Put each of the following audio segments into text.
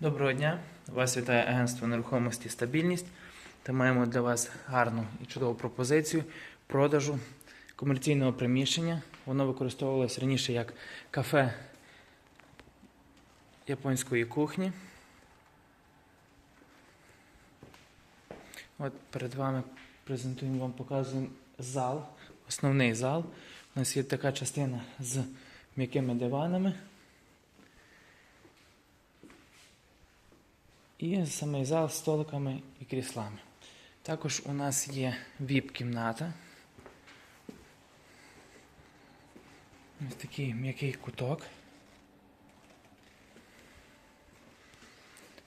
Доброго дня! Вас вітає агентство нерухомості стабільність. Та маємо для вас гарну і чудову пропозицію продажу комерційного приміщення. Воно використовувалось раніше як кафе японської кухні. От перед вами презентуємо вам, показуємо зал, основний зал. У нас є така частина з м'якими диванами. І самий зал з столиками і кріслами. Також у нас є віп-кімната. Ось такий м'який куток.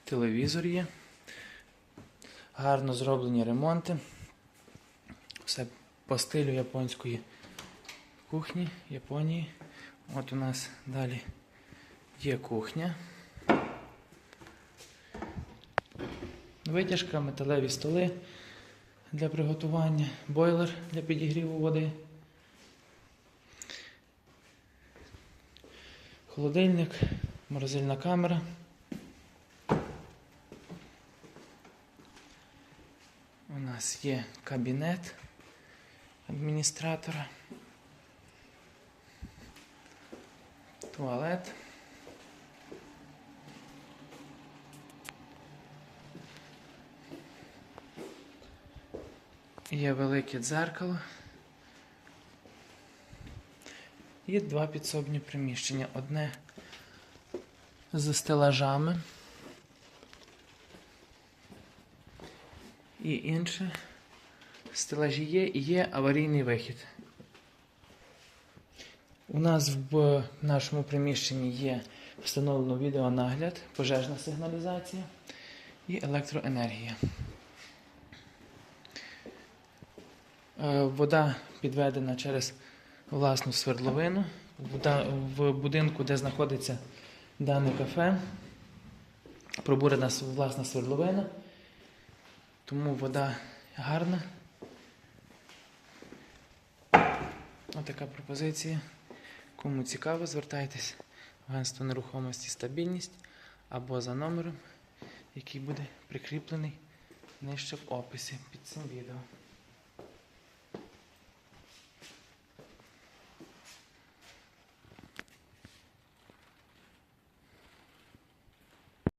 Телевізор є. Гарно зроблені ремонти. Все по стилю японської кухні Японії. От у нас далі є кухня. Витяжка, металеві столи для приготування, бойлер для підігріву води, холодильник, морозильна камера. У нас є кабінет адміністратора, туалет. Є велике дзеркало. Є два підсобні приміщення. Одне з стелажами. І інше. Стелажі є і є аварійний вихід. У нас в нашому приміщенні є встановлено відеонагляд, пожежна сигналізація і електроенергія. Вода підведена через власну свердловину. В будинку, де знаходиться дане кафе, пробурена власна свердловина. Тому вода гарна. Отака пропозиція. Кому цікаво, звертайтесь в агентство нерухомості стабільність або за номером, який буде прикріплений нижче в описі під цим відео.